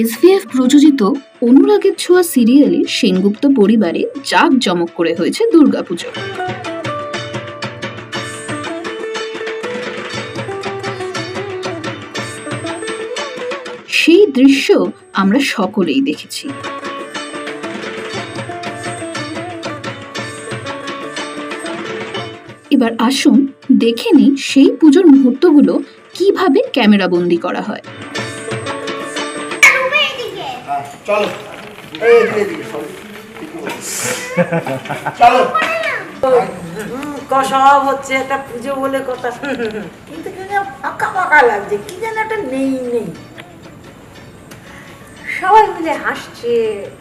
SVF প্রযোজিত অনুরাগের ছোঁয়া সিরিয়ালে সেনগুপ্ত পরিবারে জাক জমক করে হয়েছে দুর্গাপুজো। সেই দৃশ্য আমরা সকলেই দেখেছি। এবার আসুন দেখে নিই সেই পুজোর মুহূর্তগুলো কীভাবে ক্যামেরাবন্দি করা হয়। চলো। এই চলো। সব হচ্ছে একটা পুজো বলে কথা। কিন্তু ফাঁকা ফাঁকা লাগছে কি যেন একটা নেই নেই। সবাই মিলে হাসছে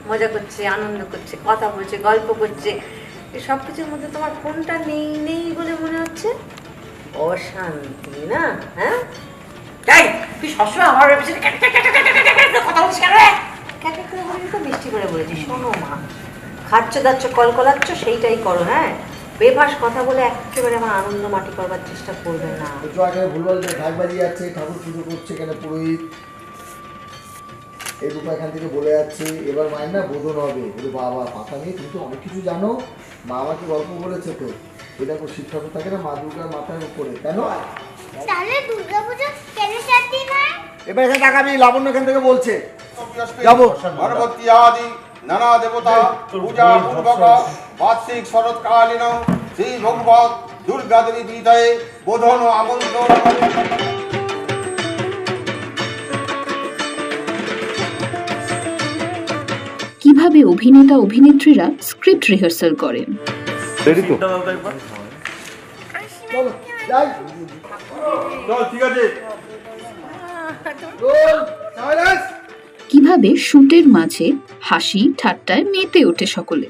মজা করছে আনন্দ করছে কথা বলছে গল্প করছে। সব কিছুর মধ্যে তোমার কোনটা নেই নেই বলে মনে হচ্ছে? অশান্তি না? হ্যাঁ? তাই তুই সবসময় আমার পেছনে কথা বলছিস কেন করে তো মিষ্টি করে বলেছি শোনো মা। খাচ্ছ দাচ্ছ কল কলাচ্ছ সেইটাই করো হ্যাঁ? বেভাস কথা বলে একেবারে আমার আনন্দ মাটি করবার চেষ্টা করবে না। একটু আগে ভুলভাল ঢাক বাজিয়ে যাচ্ছে ঠাকুর পুজো করছে এখানে পুরোহিত? এই রূপা এখান থেকে বলে যাচ্ছে এবার মায়ের না বোধন হবে। বলে বাবা পাতা নিয়ে তুমি তো অনেক কিছু জানো। মা আমাকে গল্প বলেছে তো। এটা করে শিব ঠাকুর থাকে না মা দুর্গার মাথার উপরে কেন? তাহলে দুর্গাপুজো কেন চার দিন হয় এবার এখানে টাকা আমি লাবণ্য এখান থেকে বলছে। যাব। গণপতি আদি নানা দেবতা পূজা পূর্বক বার্ষিক শরৎকালীন শ্রী ভগবত দুর্গা দেবী বিদয়ে বোধন ও আমন্ত্রণ। কীভাবে অভিনেতা অভিনেত্রীরা স্ক্রিপ্ট রিহার্সাল করেন? ঠিক আছে। সাইলেন্স শুটের মাঝে হাসি ঠাট্টায় মেতে ওঠে সকলে।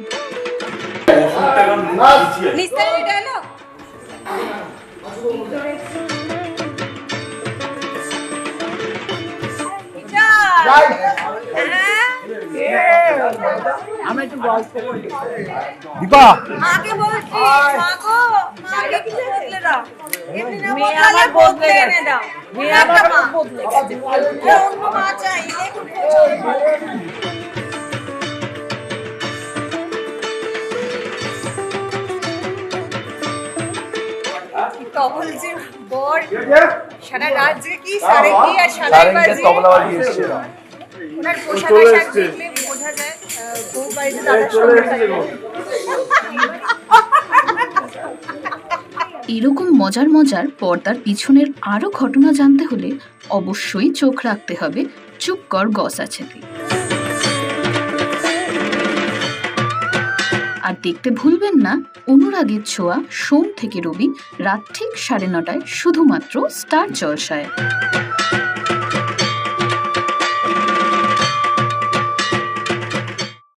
যাই দীপা মাকে বলছি মা গো মাকে কিছু বদলে দাও এমনি না বদলালে বদলে এনে দাও মেয়ে আমার বদলে গেছে অন্য মা চাই দেখুন তখন যে বর সারা রাত যে কি সারে কি আর সারাই বাজি ওনার পোশাক আশাক দেখলে এরকম মজার মজার পর্দার পিছনের আরও ঘটনা জানতে হলে অবশ্যই চোখ রাখতে হবে। চুপ কর, গস আছে আর দেখতে ভুলবেন না, অনুরাগের ছোঁয়া সোম থেকে রবি, রাত ঠিক সাড়ে নটায় শুধুমাত্র স্টার জলসায়।